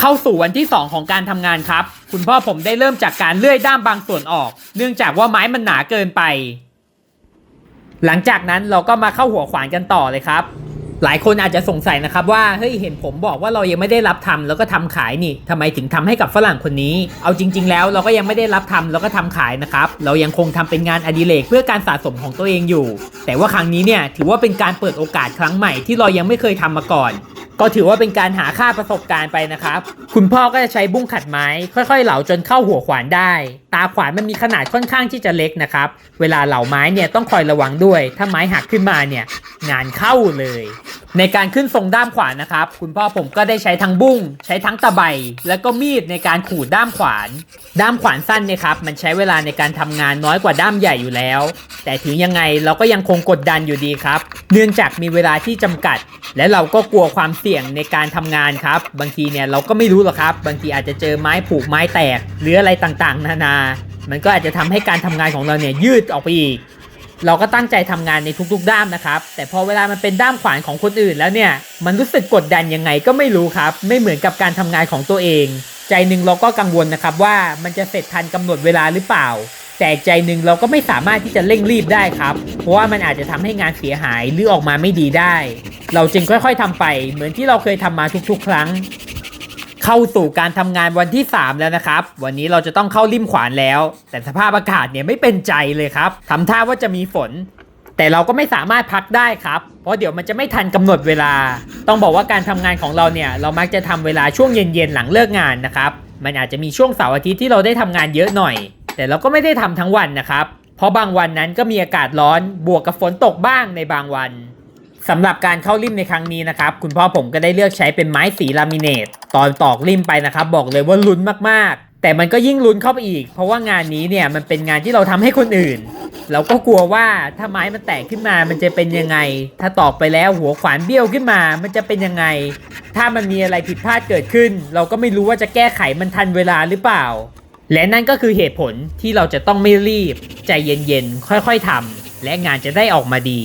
เข้าสู่วันที่ 2 ของการทำงานครับ คุณพ่อผมได้เริ่มจากการเลื่อยด้ามบางส่วนออก เนื่องจากว่าไม้มันหนาเกินไป หลังจากนั้นเราก็มาเข้าหัวขวานกันต่อเลยครับ หลายคนอาจจะสงสัยนะครับว่าเฮ้ยเห็นผมบอกว่าเรายังไม่ได้รับทำแล้วก็ทำขายนี่ทำไมถึงทำให้กับฝรั่งคนนี้ เอาจริง ๆ แล้วเราก็ยังไม่ได้รับทำแล้วก็ทำขายนะครับเรายังคงทำเป็นงานอดิเรกเพื่อการสะสมของตัวเองอยู่ แต่ว่าครั้งนี้เนี่ยถือว่าเป็นการเปิดโอกาสครั้งใหม่ที่เรายังไม่เคยทำมาก่อน ก็ถือว่าเป็นการหาค่าประสบการณ์ไปนะครับ คุณพ่อก็จะใช้บุ้งขัดไม้ ค่อยๆ เหลาจนเข้าหัวขวานได้ ตาขวานมันมีขนาดค่อนข้างที่จะเล็กนะครับ เวลาเหลาไม้เนี่ยต้องคอยระวังด้วย ถ้าไม้หักขึ้นมาเนี่ยงานเข้าเลย ในการขึ้นทรงด้ามขวานนะครับ คุณพ่อผมก็ได้ใช้ทั้งบุ้ง ใช้ทั้งตะไบแล้วก็มีดในการขูดด้ามขวาน ด้ามขวานสั้นเนี่ยครับมันใช้เวลาในการทำงานน้อยกว่าด้ามใหญ่อยู่แล้ว แต่ถึงยังไงเราก็ยังคงกดดันอยู่ดีครับ เนื่องจากมีเวลาที่จำกัด และเราก็กลัวความเสี่ยงในการทำงานครับ บางทีเนี่ยเราก็ไม่รู้หรอกครับ บางทีอาจจะเจอไม้ผูกไม้แตก หรืออะไรต่างๆ นานา มันก็อาจจะทำให้การทำงานของเราเนี่ยยืดออกไปอีก เราก็ตั้งใจทำงานในทุกๆด้ามนะครับ แต่พอเวลามันเป็นด้ามขวานของคนอื่นแล้วเนี่ย มันรู้สึกกดดันยังไงก็ไม่รู้ครับ ไม่เหมือนกับการทำงานของตัวเอง ใจหนึ่งเราก็กังวลนะครับว่ามันจะเสร็จทันกำหนดเวลาหรือเปล่า แต่ใจหนึ่งเราก็ไม่สามารถที่จะเร่งรีบได้ครับ เพราะว่ามันอาจจะทำให้งานเสียหายหรือออกมาไม่ดีได้ เราจึงค่อยๆทำไป เหมือนที่เราเคยทำมาทุกๆ ครั้ง เข้าสู่การทำงานวันที่ 3 แล้วนะครับ วันนี้เราจะต้องเข้าริมขวานแล้ว แต่สภาพอากาศเนี่ยไม่เป็นใจเลยครับทำท่าว่าจะมีฝน แต่เราก็ไม่สามารถพักได้ครับ เพราะเดี๋ยวมันจะไม่ทันกำหนดเวลา ต้องบอกว่าการทำงานของเราเนี่ยเรามักจะทำเวลาช่วงเย็นๆหลังเลิกงานนะครับ มันอาจจะมีช่วงเสาร์อาทิตย์ที่เราได้ทำงานเยอะหน่อย แต่เราก็ไม่ได้ทำทั้งวันนะครับ เพราะบางวันนั้นก็มีอากาศร้อน บวกกับฝนตกบ้างในบางวัน สำหรับการเข้าริมในครั้งนี้นะครับ คุณพ่อผมก็ได้เลือกใช้เป็นไม้สีลามิเนต ตอนตอกริมไปนะครับ บอกเลยว่าลุ้นมากๆ แต่มันก็ยิ่งลุ้นเข้าไปอีก เพราะว่างานนี้เนี่ยมันเป็นงานที่เราทำให้คนอื่น เราก็กลัวว่าถ้าไม้มันแตกขึ้นมามันจะเป็นยังไง ถ้าตอกไปแล้วหัวขวานเบี้ยวขึ้นมา มันจะเป็นยังไง ถ้ามันมีอะไรผิดพลาดเกิดขึ้น เราก็ไม่รู้ว่าจะแก้ไขมันทันเวลาหรือเปล่า และนั่นก็คือเหตุผลที่เราจะต้องไม่รีบ ใจเย็นๆค่อยๆทำและงานจะได้ออกมาดี